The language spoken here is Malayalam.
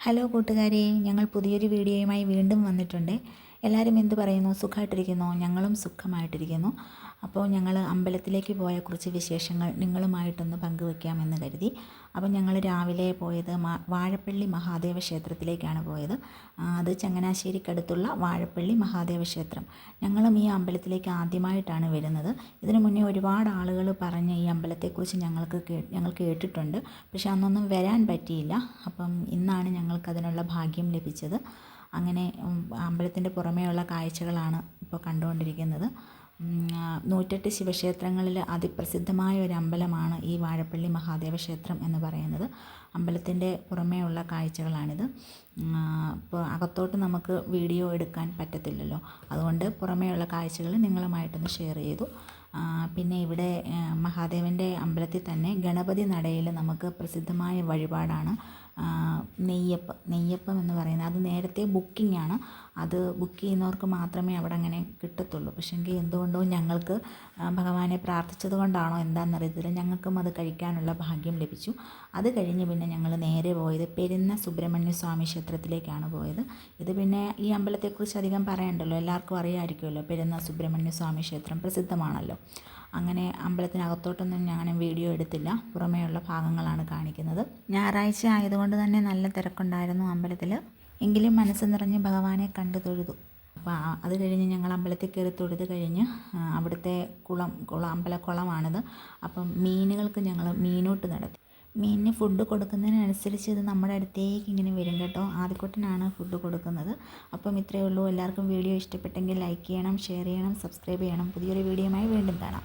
ഹലോ കൂട്ടുകാരെ ഞങ്ങൾ പുതിയൊരു വീഡിയോയുമായി വീണ്ടും വന്നിട്ടുണ്ട്. എല്ലാവരും എന്തു പറയുന്നു? സുഖമായിട്ടിരിക്കുന്നു ഞങ്ങളും സുഖമായിട്ടിരിക്കുന്നു. അപ്പോൾ ഞങ്ങൾ അമ്പലത്തിലേക്ക് പോയ കുറച്ച് വിശേഷങ്ങൾ നിങ്ങളുമായിട്ടൊന്ന് പങ്കുവെക്കാമെന്ന് കരുതി. അപ്പോൾ ഞങ്ങൾ രാവിലെ പോയത് വാഴപ്പള്ളി മഹാദേവ ക്ഷേത്രത്തിലേക്കാണ് പോയത്. അത് ചങ്ങനാശ്ശേരിക്കടുത്തുള്ള വാഴപ്പള്ളി മഹാദേവ ക്ഷേത്രം. ഞങ്ങളും ഈ അമ്പലത്തിലേക്ക് ആദ്യമായിട്ടാണ് വരുന്നത്. ഇതിനു മുന്നേ ഒരുപാട് ആളുകൾ പറഞ്ഞ് ഈ അമ്പലത്തെക്കുറിച്ച് ഞങ്ങൾക്ക് ഞങ്ങൾ കേട്ടിട്ടുണ്ട്. പക്ഷെ അന്നൊന്നും വരാൻ പറ്റിയില്ല. അപ്പം ഇന്നാണ് ഞങ്ങൾക്ക് അതിനുള്ള ഭാഗ്യം ലഭിച്ചത്. അങ്ങനെ അമ്പലത്തിന്റെ പുറമേയുള്ള കാഴ്ചകളാണ് ഇപ്പോൾ കണ്ടുകൊണ്ടിരിക്കുന്നത്. നൂറ്റെട്ട് ശിവക്ഷേത്രങ്ങളിൽ അതിപ്രസിദ്ധമായ ഒരു അമ്പലമാണ് ഈ വാഴപ്പള്ളി മഹാദേവ ക്ഷേത്രം എന്ന് പറയുന്നത്. അമ്പലത്തിന്റെ പുറമേയുള്ള കാഴ്ചകളാണിത്. ഇപ്പോൾ അകത്തോട്ട് നമുക്ക് വീഡിയോ എടുക്കാൻ പറ്റത്തില്ലല്ലോ. അതുകൊണ്ട് പുറമേയുള്ള കാഴ്ചകൾ നിങ്ങളുമായിട്ടൊന്ന് ഷെയർ ചെയ്തു. പിന്നെ ഇവിടെ മഹാദേവന്റെ അമ്പലത്തിൽ തന്നെ ഗണപതി നടയിൽ നമുക്ക് പ്രസിദ്ധമായ വഴിപാടാണ് നെയ്യപ്പം. നെയ്യപ്പം എന്ന് പറയുന്നത് അത് നേരത്തെ ബുക്കിംഗ് ആണ്. അത് ബുക്ക് ചെയ്യുന്നവർക്ക് മാത്രമേ അവിടെ അങ്ങനെ കിട്ടത്തുള്ളൂ. പക്ഷേങ്കിൽ എന്തുകൊണ്ടോ ഞങ്ങൾക്ക് ഭഗവാനെ പ്രാർത്ഥിച്ചത് കൊണ്ടാണോ എന്താണെന്നറിയത്തില്ല ഞങ്ങൾക്കും അത് കഴിക്കാനുള്ള ഭാഗ്യം ലഭിച്ചു. അത് കഴിഞ്ഞ് പിന്നെ ഞങ്ങൾ നേരെ പോയത് പെരുന്ന സുബ്രഹ്മണ്യ സ്വാമി ക്ഷേത്രത്തിലേക്കാണ് പോയത്. ഇത് പിന്നെ ഈ അമ്പലത്തെക്കുറിച്ച് അധികം പറയണ്ടല്ലോ. എല്ലാവർക്കും അറിയാമായിരിക്കുമല്ലോ. പെരുന്ന സുബ്രഹ്മണ്യ സ്വാമി ക്ഷേത്രം പ്രസിദ്ധമാണല്ലോ. അങ്ങനെ അമ്പലത്തിനകത്തോട്ടൊന്നും ഞാൻ വീഡിയോ എടുത്തില്ല. പുറമേയുള്ള ഭാഗങ്ങളാണ് കാണിക്കുന്നത്. ഞായറാഴ്ച ആയതുകൊണ്ട് തന്നെ നല്ല തിരക്കുണ്ടായിരുന്നു അമ്പലത്തിൽ എങ്കിലും മനസ്സ് നിറഞ്ഞ് ഭഗവാനെ കണ്ടു തൊഴുതു. അപ്പോൾ അത് കഴിഞ്ഞ് ഞങ്ങൾ അമ്പലത്തിൽ കയറി തൊഴുത് കഴിഞ്ഞ് അവിടുത്തെ കുളം കുളം അമ്പലക്കുളമാണിത്. അപ്പം മീനുകൾക്ക് ഞങ്ങൾ മീനൂട്ട് നടത്തി. മീനിന് ഫുഡ് കൊടുക്കുന്നതിനനുസരിച്ച് ഇത് നമ്മുടെ അടുത്തേക്ക് ഇങ്ങനെ വരും കേട്ടോ. ആദ്യക്കുട്ടനാണ് ഫുഡ് കൊടുക്കുന്നത്. അപ്പം ഇത്രയേ ഉള്ളൂ. എല്ലാവർക്കും വീഡിയോ ഇഷ്ടപ്പെട്ടെങ്കിൽ ലൈക്ക് ചെയ്യണം ഷെയർ ചെയ്യണം സബ്സ്ക്രൈബ് ചെയ്യണം. പുതിയൊരു വീഡിയോയുമായി വീണ്ടും കാണാം.